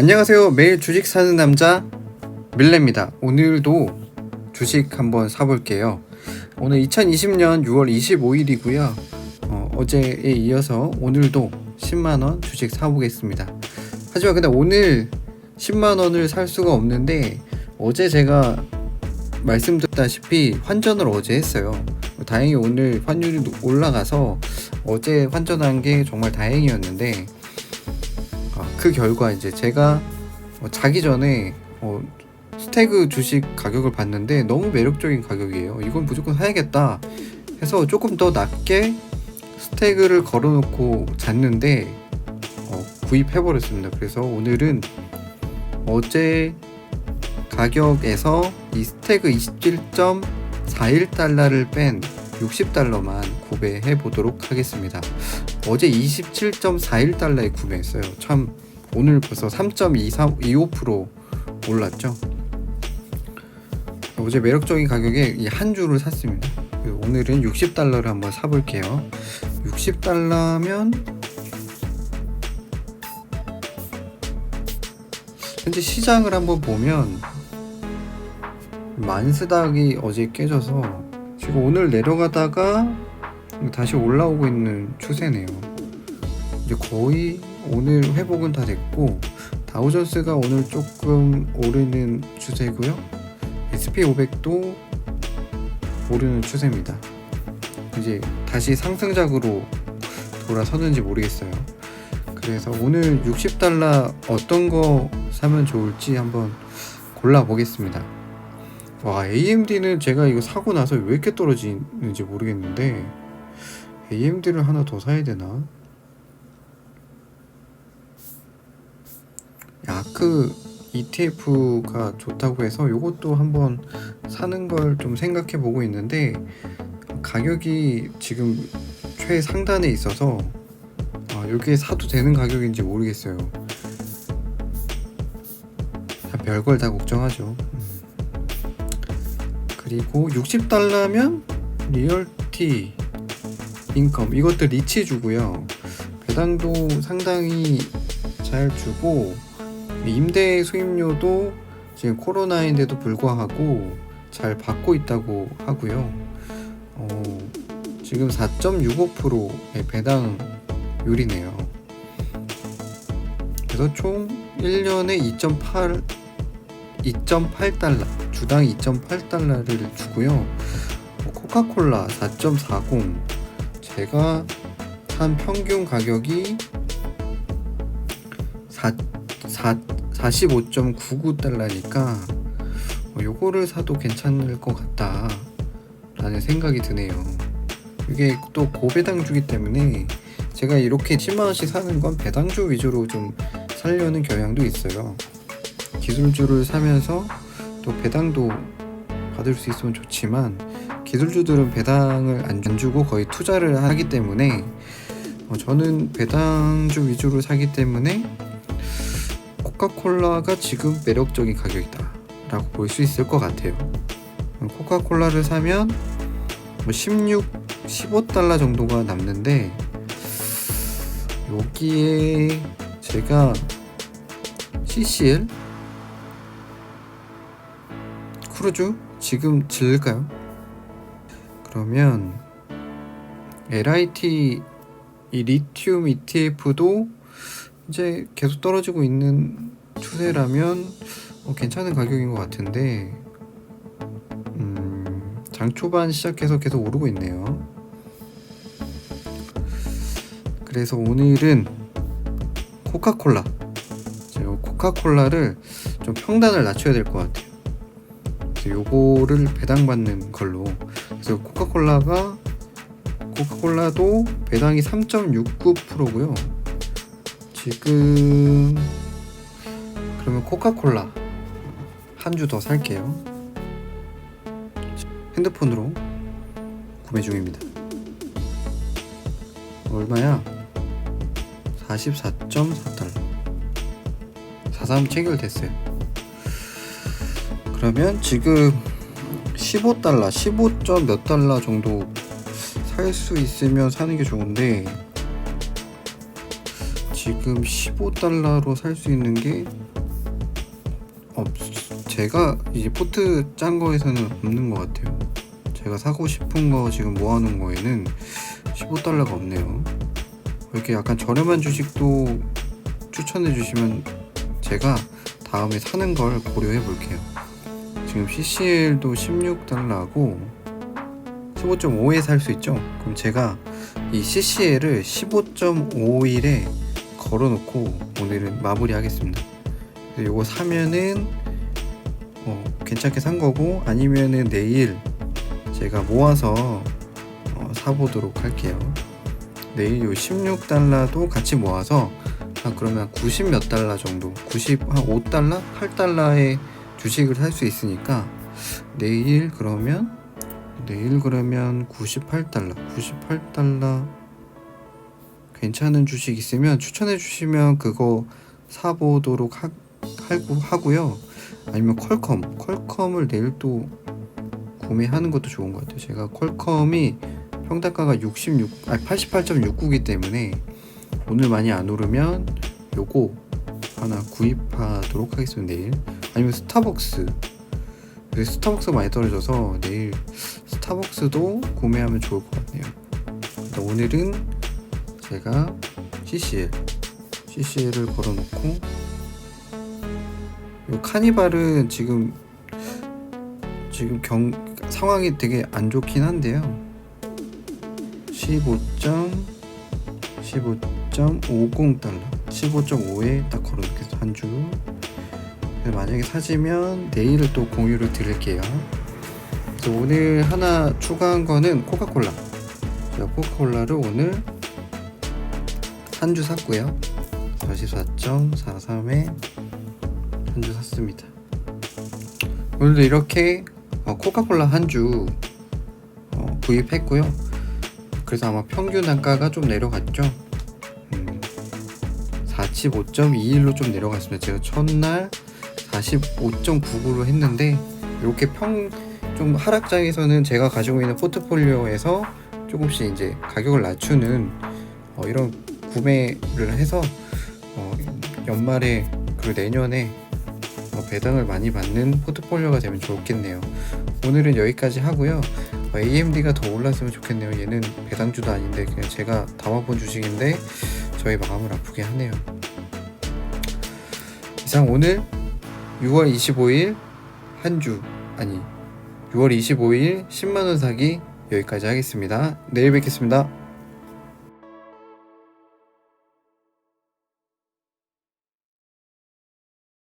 안녕하세요. 매일 주식 사는 남자 밀레입니다. 오늘도 주식 한번 사볼게요. 오늘 2020년 6월 25일이고요. 어, 어제에 이어서 오늘도 10만 원 주식 사보겠습니다. 하지만 근데 오늘 10만 원을 살 수가 없는데 어제 제가 말씀드렸다시피 환전을 어제 했어요. 다행히 오늘 환율이 올라가서 어제 환전한 게 정말 다행이었는데 아, 그 결과 이제 제가 어, 자기 전에 어, 스태그 주식 가격을 봤는데 너무 매력적인 가격이에요. 이건 무조건 사야겠다 해서 조금 더 낮게 스태그를 걸어놓고 잤는데 어, 구입해버렸습니다. 그래서 오늘은 어제 가격에서 이 스태그 27.41달러를 뺀 60달러만 구매해 보도록 하겠습니다. 어제 27.41달러에 구매했어요. 참 오늘 벌써 3.25% 올랐죠. 어제 매력적인 가격에 이 한 주를 샀습니다. 그리고 오늘은 60달러를 한번 사볼게요. 60달러면 현재 시장을 한번 보면 만스닥이 어제 깨져서 지금 오늘 내려가다가 다시 올라오고 있는 추세네요. 이제 거의 오늘 회복은 다 됐고 다우존스가 오늘 조금 오르는 추세고요. SP500도 오르는 추세입니다. 이제 다시 상승작으로 돌아서는지 모르겠어요. 그래서 오늘 60달러 어떤 거 사면 좋을지 한번 골라 보겠습니다. 와, AMD는 제가 이거 사고 나서 왜 이렇게 떨어지는지 모르겠는데 AMD를 하나 더 사야 되나? 야크 ETF가 좋다고 해서 이것도 한번 사는 걸 좀 생각해 보고 있는데 가격이 지금 최상단에 있어서 아, 여기에 사도 되는 가격인지 모르겠어요. 다 별걸 다 걱정하죠. 음. 그리고 60달러면 리얼티 인컴 이것도 리치 주고요. 배당도 상당히 잘 주고 임대 수입료도 지금 코로나인데도 불구하고 잘 받고 있다고 하고요. 어, 지금 4.65%의 배당률이네요. 그래서 총 1년에 2.8 2.8달러 주당 2.8달러를 주고요. 뭐 코카콜라 4.40 제가 산 평균 가격이 4, 4, 45.99달러니까 뭐 요거를 사도 괜찮을 것 같다 라는 생각이 드네요. 이게 또 고배당 주기 때문에 제가 이렇게 10만원씩 사는 건 배당주 위주로 좀 살려는 경향도 있어요. 기술주를 사면서 또 배당도 받을 수 있으면 좋지만 기술주들은 배당을 안 주고 거의 투자를 하기 때문에 어, 저는 배당주 위주로 사기 때문에 코카콜라가 지금 매력적인 가격이다 라고 볼 수 있을 것 같아요. 코카콜라를 사면 뭐 16, 15달러 정도가 남는데 여기에 제가 CCL 크루즈? 지금 질까요? 그러면 LIT 이 리튬 ETF도 이제 계속 떨어지고 있는 추세라면 어, 괜찮은 가격인 것 같은데 음, 장 초반 시작해서 계속 오르고 있네요. 그래서 오늘은 코카콜라 코카콜라를 좀 평단을 낮춰야 될 것 같아요. 요거를 배당받는 걸로 그래서 코카콜라가 코카콜라도 배당이 3.69%고요. 지금 그러면 코카콜라 한 주 더 살게요. 핸드폰으로 구매 중입니다. 얼마야? 44.4달러. 43 체결됐어요. 그러면 지금 15달러, 15. 몇 달러 정도 살 수 있으면 사는 게 좋은데 지금 15달러로 살 수 있는 게 없. 제가 이제 포트 짠 거에서는 없는 것 같아요. 제가 사고 싶은 거 지금 모아놓은 거에는 15달러가 없네요. 이렇게 약간 저렴한 주식도 추천해 주시면 제가 다음에 사는 걸 고려해 볼게요. 지금 CCL도 16달러고 15.5에 살 수 있죠? 그럼 제가 이 CCL을 15.51에 걸어놓고 오늘은 마무리하겠습니다. 요거 사면은 어, 괜찮게 산 거고 아니면은 내일 제가 모아서 어, 사보도록 할게요. 내일 요 16달러도 같이 모아서 한 그러면 90 몇 달러 정도 90한 5달러 8달러의 주식을 살 수 있으니까 내일 그러면 내일 그러면 98달러 98달러 괜찮은 주식 있으면 추천해 주시면 그거 사보도록 하, 하고 하고요. 아니면 퀄컴. 퀄컴을 내일 또 구매하는 것도 좋은 것 같아요. 제가 퀄컴이 평단가가 66 아니 88.69기 때문에 오늘 많이 안 오르면 요거 하나 구입하도록 하겠습니다 내일. 아니면 스타벅스. 스타벅스 많이 떨어져서 내일 스타벅스도 구매하면 좋을 것 같네요. 오늘은 제가 CCL. CCL을 걸어놓고 요 카니발은 지금 지금 경 상황이 되게 안 좋긴 한데요. 15. 15.50달러. 15.5에 딱 걸어놓겠습니다 한주 만약에 사지면 내일 또 공유를 드릴게요. 그래서 오늘 하나 추가한 거는 코카콜라. 제가 코카콜라를 오늘 한 주 샀고요 44.43에 한 주 샀습니다 오늘도 이렇게 어, 코카콜라 한주 어, 구입했고요 그래서 아마 평균 단가가 좀 내려갔죠. 음, 45.21로 좀 내려갔습니다. 제가 첫날 45.99로 했는데 이렇게 평 좀 하락장에서는 제가 가지고 있는 포트폴리오에서 조금씩 이제 가격을 낮추는 어, 이런 구매를 해서 어, 연말에 그리고 내년에 어, 배당을 많이 받는 포트폴리오가 되면 좋겠네요. 오늘은 여기까지 하고요. 어, AMD가 더 올랐으면 좋겠네요. 얘는 배당주도 아닌데 그냥 제가 담아본 주식인데 저희 마음을 아프게 하네요. 이상 오늘 6월 25일 한 주 아니 6월 25일 10만원 사기 여기까지 하겠습니다. 내일 뵙겠습니다.